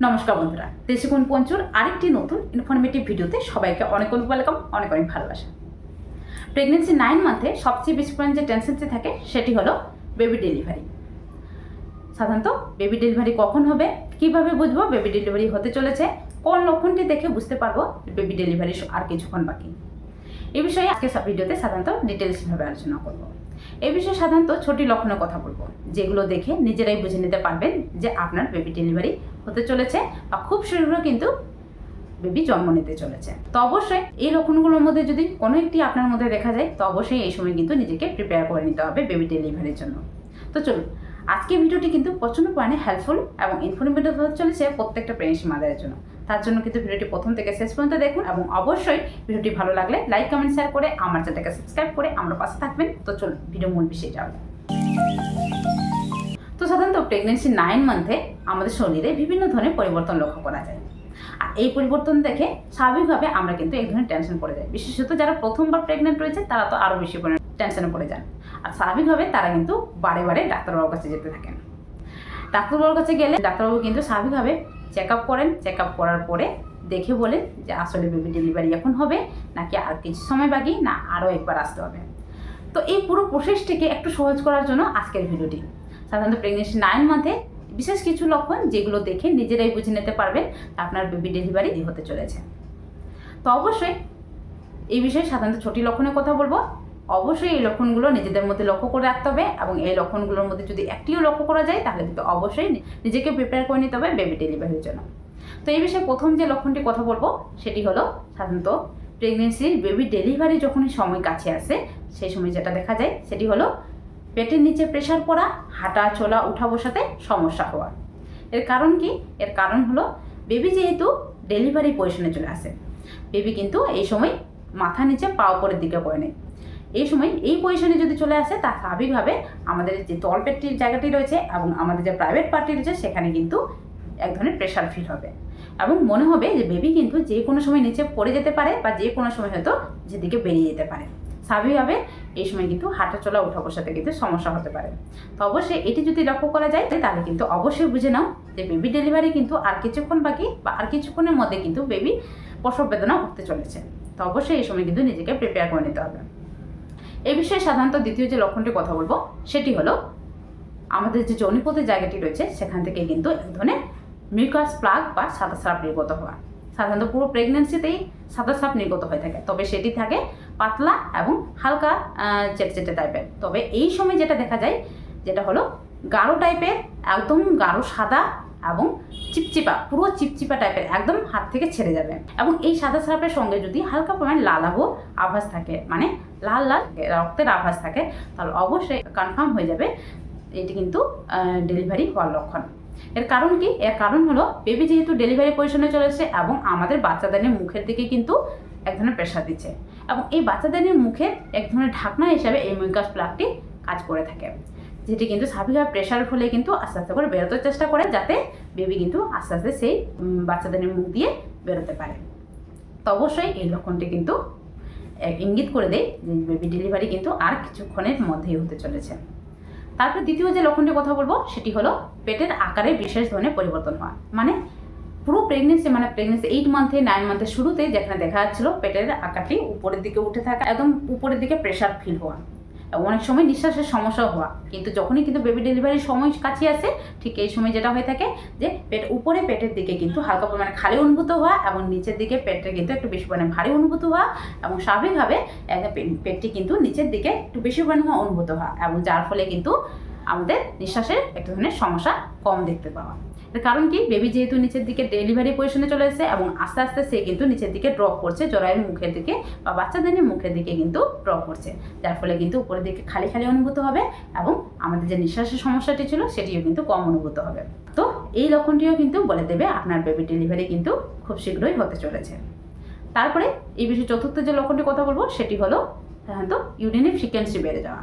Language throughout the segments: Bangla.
নমস্কার বন্ধুরা দেশিগুণ পঞ্চুর আরেকটি নতুন ইনফরমেটিভ ভিডিওতে সবাইকে অনেক অনেক ওয়েলকাম অনেক অনেক ভালোবাসা। প্রেগনেন্সি নাইন মান্থে সবচেয়ে বেশি পরিমাণ যে টেনশনটি থাকে, সেটি হলো বেবি ডেলিভারি সাধারণত বেবি ডেলিভারি কখন হবে, কীভাবে বুঝব বেবি ডেলিভারি হতে চলেছে, কোন লক্ষণটি দেখে বুঝতে পারব বেবি ডেলিভারি আর কিছুক্ষণ বাকি। এ বিষয়ে আজকে সব ভিডিওতে সাধারণত ডিটেলসভাবে আলোচনা করব। এ বিষয়ে সাধারণত ছোটি লক্ষণের কথা বলব, যেগুলো দেখে নিজেরাই বুঝে নিতে পারবেন যে আপনার বেবি ডেলিভারি হতে চলেছে বা খুব শীঘ্র কিন্তু বেবি জন্ম নিতে চলেছে। তো অবশ্যই এই লক্ষণগুলোর মধ্যে যদি কোনো একটি আপনার মধ্যে দেখা যায়, তো অবশ্যই এই সময় কিন্তু নিজেকে প্রিপেয়ার করে নিতে হবে বেবি ডেলিভারির জন্য। তো চলুন আজকে ভিডিওটি কিন্তু প্রচণ্ড পরিমাণে হেল্পফুল এবং ইনফরমেটিভ হতে চলেছে প্রত্যেকটা প্রেগনেন্সি মাদারের জন্য। তার জন্য কিন্তু ভিডিওটি প্রথম থেকে শেষ পর্যন্ত দেখুন এবং অবশ্যই ভিডিওটি ভালো লাগলে লাইক কমেন্ট শেয়ার করে আমার চ্যানেলটাকে সাবস্ক্রাইব করে আমার পাশে থাকবেন। তো চলুন ভিডিও মূল বিষয়ে যাক। তো সাধারণত প্রেগনেন্সি নাইন মান্থে আমাদের শরীরে বিভিন্ন ধরনের পরিবর্তন লক্ষ্য করা যায়। আর এই পরিবর্তন দেখে স্বাভাবিকভাবে আমরা কিন্তু এক ধরনের টেনশন পড়ে যাই। বিশেষত যারা প্রথমবার প্রেগনেন্ট রয়েছে, তারা তো আরও বেশি পরিমাণে টেনশনে পড়ে যান। আর স্বাভাবিকভাবে তারা কিন্তু বারে বারে ডাক্তারবাবুর কাছে যেতে থাকেন। ডাক্তারবাবুর কাছে গেলে ডাক্তারবাবু কিন্তু স্বাভাবিকভাবে চেক আপ করেন। চেক আপ করার পরে দেখে বলেন যে, আসলে বেবি ডেলিভারি এখন হবে, নাকি আর কিছু সময় বাকি, না আরও একবার আসতে হবে? তো এই পুরো প্রসেসটিকে একটু সহজ করার জন্য আজকের ভিডিওটি সাধারণত প্রেগনেন্সি নাইন মান্থে বিশেষ কিছু লক্ষণ যেগুলো দেখে নিজেরাই বুঝে নিতে পারবেন আপনার বেবি ডেলিভারি হতে চলেছে। তো অবশ্যই এই বিষয়ে সাধারণত ছোটি লক্ষণের কথা বলব। অবশ্যই এই লক্ষণগুলো নিজেদের মধ্যে লক্ষ্য করে রাখতে হবে এবং এই লক্ষণগুলোর মধ্যে যদি একটিও লক্ষ্য করা যায় তাহলে কিন্তু অবশ্যই নিজেকে প্রিপেয়ার করে নিতে হবে বেবি ডেলিভারির জন্য। তো এই বিষয়ে প্রথম যে লক্ষণটি কথা বলব সেটি হলো সাধারণত প্রেগনেন্সির বেবি ডেলিভারি যখনই সময় কাছে আসে, সেই সময় যেটা দেখা যায় সেটি হলো পেটের নিচে প্রেশার পড়া, হাঁটা, চলা, উঠা, বসাতে সমস্যা হওয়া। এর কারণ কি? এর কারণ হলো বেবি যেহেতু ডেলিভারি পজিশনে চলে আসে। বেবি কিন্তু এই সময় মাথা নিচে পা উপরের দিকে পড়ে নেয় এই সময় এই পজিশনে যদি চলে আসে, তা স্বাভাবিকভাবে আমাদের যে তলপেটটির জায়গাটি রয়েছে এবং আমাদের যে প্রাইভেট পার্টি রয়েছে, সেখানে কিন্তু এক ধরনের প্রেশার ফিল হবে। এবং মনে হবে যে বেবি কিন্তু যে কোনো সময় নিচে পড়ে যেতে পারে বা যে কোনো সময় হয়তো যেদিকে বেরিয়ে যেতে পারে। স্বাভাবিকভাবে এই সময় কিন্তু হাঁটা চলা উঠা বসাতে কিন্তু সমস্যা হতে পারে। তো অবশ্যই এটি যদি লক্ষ্য করা যায়, তাহলে কিন্তু অবশ্যই বুঝে নাও যে বেবি ডেলিভারি কিন্তু আর কিছুক্ষণ বাকি বা আর কিছুক্ষণের মধ্যে কিন্তু বেবি প্রসব বেদনা উঠতে চলেছে। তো অবশ্যই এই সময় কিন্তু নিজেকে প্রিপেয়ার করে নিতে হবে। এই বিষয়ে সাধারণত দ্বিতীয় যে লক্ষণটির কথা বলব, সেটি হলো আমাদের যে যৌনিপথের জায়গাটি রয়েছে, সেখান থেকে কিন্তু এক ধরনের মিউকাস প্লাগ বা সাদা স্রাব নির্গত হওয়া। সাধারণত পুরো প্রেগনেন্সিতেই সাদা সাপ নির্গত হয়ে থাকে। তবে সেটি থাকে পাতলা এবং হালকা চেটচেটে টাইপের তবে এই সময় যেটা দেখা যায়, যেটা হলো গাঢ় টাইপের একদম গাঢ় সাদা এবং চিপচিপা, পুরো চিপচিপা টাইপের একদম হাত থেকে ছেড়ে যাবে। এবং এই সাদা সাপের সঙ্গে যদি হালকা পরিমাণ লালাভো আভাস থাকে মানে লাল লাল রক্তের আভাস থাকে, তাহলে অবশ্যই কনফার্ম হয়ে যাবে। এটি কিন্তু ডেলিভারি হওয়ার লক্ষণ। এর কারণ কি? এর কারণ হলো বেবি যেহেতু ডেলিভারি পজিশনে চলেছে এবং আমাদের বাচ্চাদানের মুখের দিকে কিন্তু এক ধরনের প্রেশার দিচ্ছে। এবং এই বাচ্চাদানের মুখে এক ধরনের ঢাকনা হিসাবে এই মিউকাস প্লাগটি কাজ করে থাকে। যেটি কিন্তু স্বাভাবিকভাবে প্রেশারের ফলে কিন্তু আস্তে আস্তে করে বেরোতে চেষ্টা করে যাতে বেবি কিন্তু আস্তে আস্তে সেই বাচ্চাদানের মুখ দিয়ে বেরোতে পারে। তো অবশ্যই এই লক্ষণটি কিন্তু ইঙ্গিত করে দেয় যে বেবি ডেলিভারি কিন্তু আর কিছুক্ষণের মধ্যেই হতে চলেছে। তারপর দ্বিতীয় যে লক্ষণটির কথা বলব, সেটি হলো পেটের আকারে বিশেষ ধরনের পরিবর্তন হওয়া মানে পুরো প্রেগনেন্সি মানে প্রেগনেন্সি এইট মান্থে নাইন মান্থের শুরুতে যেখানে দেখা যাচ্ছিল, পেটের আকারটি উপরের দিকে উঠে থাকা, একদম উপরের দিকে প্রেশার ফিল হওয়া। অনেক সময় নিঃশ্বাসের সমস্যা হওয়া। কিন্তু যখনই কিন্তু বেবি ডেলিভারির সময় কাছে আসে, ঠিক এই সময় যেটা হয়ে থাকে যে পেট উপরে পেটের দিকে কিন্তু হালকা পরিমাণে খালি অনুভূত হওয়া এবং নিচের দিকে পেটটা কিন্তু একটু বেশি পরিমাণে ভারী অনুভূত হওয়া এবং স্বাভাবিকভাবে পেটটি কিন্তু নিচের দিকে একটু বেশি পরিমাণে অনুভূত হওয়া এবং যার ফলে কিন্তু আমাদের নিঃশ্বাসের একটা ধরনের সমস্যা কম দেখতে পাওয়া। কারণ কি? বেবি যেহেতু নিচের দিকে ডেলিভারি পজিশনে চলে এসেছে এবং আস্তে আস্তে সে কিন্তু নিচের দিকে ড্রপ করছে, জরায়ুর মুখের দিকে বা বাচ্চাদের মুখের দিকে কিন্তু ড্রপ করছে। যার ফলে কিন্তু উপরের দিকে খালি খালি অনুভূত হবে এবং আমাদের যে নিঃশ্বাসের সমস্যাটি ছিল সেটিও কিন্তু কম অনুভূত হবে। তো এই লক্ষণটিও কিন্তু বলে দেবে আপনার বেবি ডেলিভারি কিন্তু খুব শীঘ্রই হতে চলেছে। তারপরে এই বিষয়ে চতুর্থ যে লক্ষণটির কথা বলব, সেটি হলো সাধারণত ইউরিনের ফ্রিকোয়েন্সি বেড়ে যাওয়া।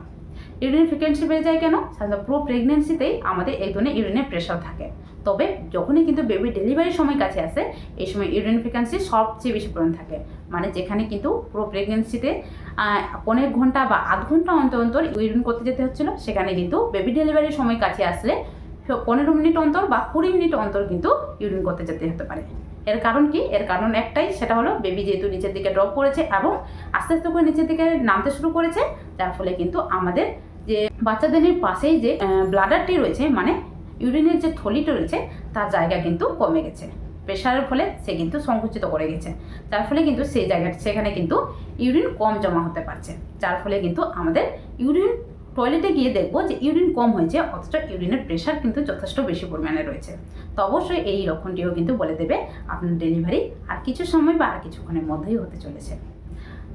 ইউরিনের ফ্রিকোয়েন্সি বেড়ে যায় কেন? সাধারণত পুরো প্রেগনেন্সিতেই আমাদের এই ধরনের ইউরিনের প্রেশার থাকে। তবে যখনই কিন্তু বেবি ডেলিভারির সময় কাছে আসে, এই সময় ইউরিন ফ্রিকোয়েন্সি সবচেয়ে বেশি পরিমাণ থাকে। মানে যেখানে কিন্তু পুরো প্রেগনেন্সিতে পনেরো ঘণ্টা বা আধ ঘণ্টা অন্তর অন্তর ইউরিন করতে যেতে হচ্ছিল, সেখানে কিন্তু বেবি ডেলিভারির সময় কাছে আসলে পনেরো মিনিট অন্তর বা কুড়ি মিনিট অন্তর কিন্তু ইউরিন করতে যেতে হতে পারে। এর কারণ কি? এর কারণ একটাই, সেটা হলো বেবি যেহেতু নিচের দিকে ড্রপ করেছে এবং আস্তে আস্তে করে নিচের দিকে নামতে শুরু করেছে, যার ফলে কিন্তু আমাদের যে বাচ্চাদের পাশেই যে ব্লাডারটি রয়েছে মানে ইউরিনের যে থলিটা রয়েছে, তার জায়গা কিন্তু কমে গেছে। প্রেশারের ফলে সে কিন্তু সংকুচিত করে গেছে। যার ফলে কিন্তু সেই জায়গাটা, সেখানে কিন্তু ইউরিন কম জমা হতে পারছে। যার ফলে কিন্তু আমাদের ইউরিন টয়লেটে গিয়ে দেখব যে ইউরিন কম হয়েছে, অথচ ইউরিনের প্রেশার কিন্তু যথেষ্ট বেশি পরিমাণে রয়েছে। তো অবশ্যই এই লক্ষণটিও কিন্তু বলে দেবে আপনার ডেলিভারি আর কিছু সময় বা আর কিছুক্ষণের মধ্যেই হতে চলেছে।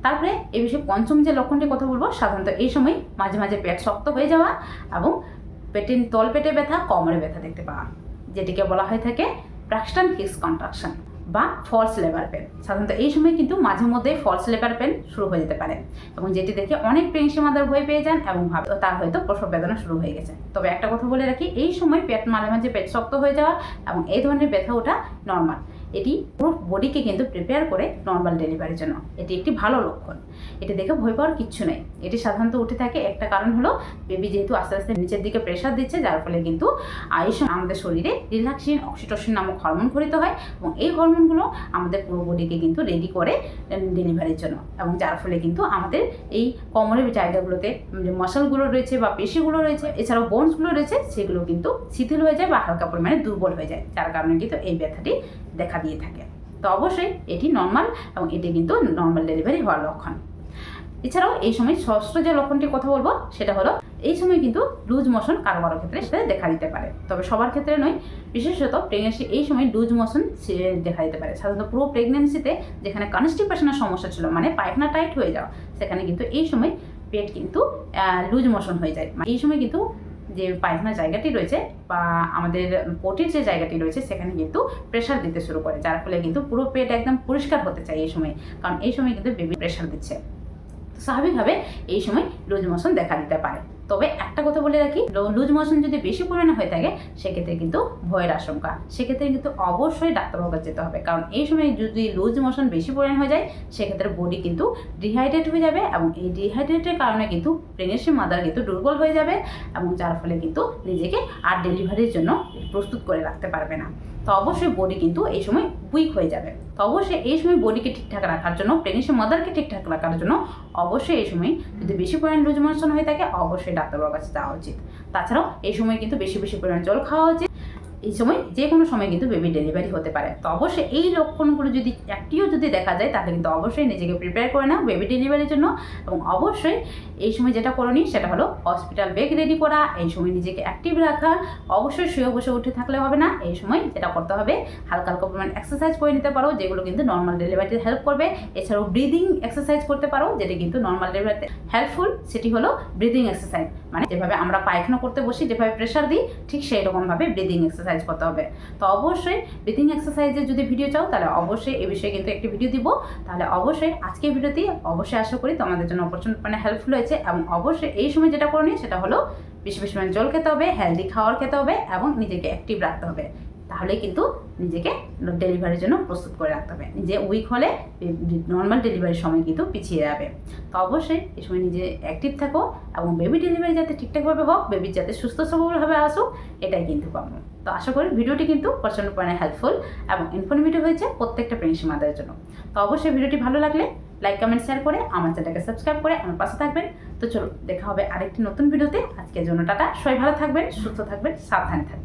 তারপরে এই বিষয়ে পঞ্চম যে লক্ষণটির কথা বলব, সাধারণত এই সময় মাঝে মাঝে পেট শক্ত হয়ে যাওয়া এবং পেটের তল পেটে ব্যথা, কোমরে ব্যথা দেখতে পাওয়া, যেটিকে বলা হয়ে থাকে প্রাক্সটান হিক্স কন্ট্রাকশন বা ফলস লেবার পেন। সাধারণত এই সময় কিন্তু মাঝে মধ্যে ফলস লেবার পেন শুরু হয়ে যেতে পারে এবং যেটি দেখে অনেক প্রেগনেন্সি মাদার ভয় পেয়ে যান এবং ভাবে তার হয়তো প্রসব বেদনা শুরু হয়ে গেছে। তবে একটা কথা বলে রাখি, এই সময় পেট মাঝে মাঝে পেট শক্ত হয়ে যাওয়া এবং এই ধরনের ব্যথা ওঠা নর্মাল এটি পুরো বডিকে কিন্তু প্রিপেয়ার করে নর্মাল ডেলিভারির জন্য। এটি একটি ভালো লক্ষণ। এটি দেখে ভয় পাওয়ার কিচ্ছু নেই। এটি সাধারণত উঠে থাকে, একটা কারণ হলো বেবি যেহেতু আস্তে আস্তে নিচের দিকে প্রেশার দিচ্ছে, যার ফলে কিন্তু আয়ুষ আমাদের শরীরে রিল্যাক্সিন অক্সিটোসিন নামক হরমোন ঘটিত হয় এবং এই হরমোনগুলো আমাদের পুরো বডিকে কিন্তু রেডি করে ডেলিভারির জন্য। এবং যার ফলে কিন্তু আমাদের এই কোমরের জায়গাগুলোতে যে মাসলগুলো রয়েছে বা পেশিগুলো রয়েছে, এছাড়াও বোনসগুলো রয়েছে, সেগুলো কিন্তু শিথিল হয়ে যায় বা হালকা পরিমাণে দুর্বল হয়ে যায়। যার কারণে কিন্তু এই ব্যথাটি দেখা দিয়ে থাকে। তো অবশ্যই এটি নর্মাল এবং এটি কিন্তু নর্মাল ডেলিভারি হওয়ার লক্ষণ। এছাড়াও এই সময় ষষ্ঠ যে লক্ষণটির কথা বলব, সেটা হলো এই সময় কিন্তু লুজ মোশন কারও কারও ক্ষেত্রে সেটা দেখা দিতে পারে। তবে সবার ক্ষেত্রে নয়, বিশেষত প্রেগনেন্সি এই সময় লুজ মোশন দেখা দিতে পারে। সাধারণত পুরো প্রেগনেন্সিতে যেখানে কনস্টিপেশনের সমস্যা ছিল মানে পায়খানা টাইট হয়ে যাওয়া, সেখানে কিন্তু এই সময় পেট কিন্তু লুজ মোশন হয়ে যায়। এই সময় কিন্তু যে পায়খানা জায়গাটি রয়েছে বা আমাদের পটির যে জায়গাটি রয়েছে, সেখানে কিন্তু প্রেশার দিতে শুরু করে। যার ফলে কিন্তু পুরো পেট একদম পরিষ্কার হতে চায় এই সময়। কারণ এই সময় কিন্তু বেবি প্রেশার দিচ্ছে। স্বাভাবিকভাবে এই সময় লুজ মোশন দেখা দিতে পারে। তবে একটা কথা বলে রাখি লুজ মোশন যদি বেশি পরিমাণে হয়ে থাকে, সেক্ষেত্রে কিন্তু ভয়ের আশঙ্কা। সেক্ষেত্রে কিন্তু অবশ্যই ডাক্তারবাবুর কাছে যেতে হবে। কারণ এই সময় যদি লুজ মোশন বেশি পরিমাণ হয়ে যায়, সেক্ষেত্রে বডি কিন্তু ডিহাইড্রেট হয়ে যাবে এবং এই ডিহাইড্রেটের কারণে কিন্তু প্রেগনেন্সি মাদার কিন্তু দুর্বল হয়ে যাবে এবং যার ফলে কিন্তু নিজেকে আর ডেলিভারির জন্য প্রস্তুত করে রাখতে পারবে না। তো অবশ্যই বডি কিন্তু এই সময় উইক হয়ে যাবে। তো অবশ্যই এই সময় বডিকে ঠিকঠাক রাখার জন্য প্রেগনেন্সি মাদারকে ঠিকঠাক রাখার জন্য অবশ্যই এই সময় যদি বেশি পরিমাণ লুজ মোশন হয়ে থাকে, অবশ্যই ডাক্তারবাবুর কাছে যাওয়া উচিত। তাছাড়াও এই সময় কিন্তু বেশি বেশি পরিমাণ জল খাওয়া উচিত। এই সময় যে কোনো সময় কিন্তু বেবি ডেলিভারি হতে পারে। তো অবশ্যই এই লক্ষণগুলো যদি একটিও যদি দেখা যায়, তাহলে কিন্তু অবশ্যই নিজেকে প্রিপেয়ার করে নাও বেবি ডেলিভারির জন্য। এবং অবশ্যই এই সময় যেটা করনি, সেটা হলো হসপিটাল বেগ রেডি করা, এই সময় নিজেকে অ্যাক্টিভ রাখা। অবশ্যই শুয়ে বসে উঠে থাকলে হবে না, এই সময় যেটা করতে হবে, হালকা হালকা পরিমাণ এক্সারসাইজ করে নিতে পারো, যেগুলো কিন্তু নর্মাল ডেলিভারিতে হেল্প করবে। এছাড়াও ব্রিদিং এক্সারসাইজ করতে পারো, যেটা কিন্তু নর্মাল ডেলিভারিতে হেল্পফুল সেটি হলো ব্রিদিং এক্সারসাইজ মানে যেভাবে আমরা পায়খানা করতে বসি, যেভাবে প্রেশার দিই, ঠিক সেই রকমভাবে ব্রিদিং এক্সারসাইজ করতে হবে। তো অবশ্যই ব্রিথিং এক্সারসাইজের যদি ভিডিও চাও, তাহলে অবশ্যই এ বিষয়ে কিন্তু একটি ভিডিও দিব। তাহলে অবশ্যই আজকের ভিডিওতে অবশ্যই আশা করি তোমাদের জন্য প্রচণ্ড মানে হেল্পফুল হয়েছে এবং অবশ্যই এই সময় যেটা করণীয় সেটা হলো বেশি বেশি পরিমাণ জল খেতে হবে হেলদি খাওয়ার খেতে হবে এবং নিজেকে অ্যাক্টিভ রাখতে হবে। তাহলে কিন্তু নিজেকে ডেলিভারির জন্য প্রস্তুত করে রাখতে হবে। নিজে উইক হলে নর্মাল ডেলিভারির সময় কিন্তু পিছিয়ে যাবে। তো অবশ্যই এই সময় নিজে অ্যাক্টিভ থাকো এবং বেবি ডেলিভারি যাতে ঠিকঠাকভাবে হোক বেবি যাতে সুস্থ সবলভাবে আসুক, এটাই কিন্তু পাবো তো আশা করি ভিডিওটি কিন্তু প্রচণ্ড পরিমাণে হেল্পফুল এবং ইনফরমেটিভ হয়েছে প্রত্যেকটা প্রেগনেন্সি মাদারের জন্য। তো অবশ্যই ভিডিওটি ভালো লাগলে লাইক কমেন্ট শেয়ার করে আমার চ্যানেলটাকে সাবস্ক্রাইব করে আমার পাশে থাকবেন। তো চলো দেখা হবে আরেকটি নতুন ভিডিওতে। আজকের জন্য টাটা। সবাই ভালো থাকবেন, সুস্থ থাকবেন, সাবধানে থাকবেন।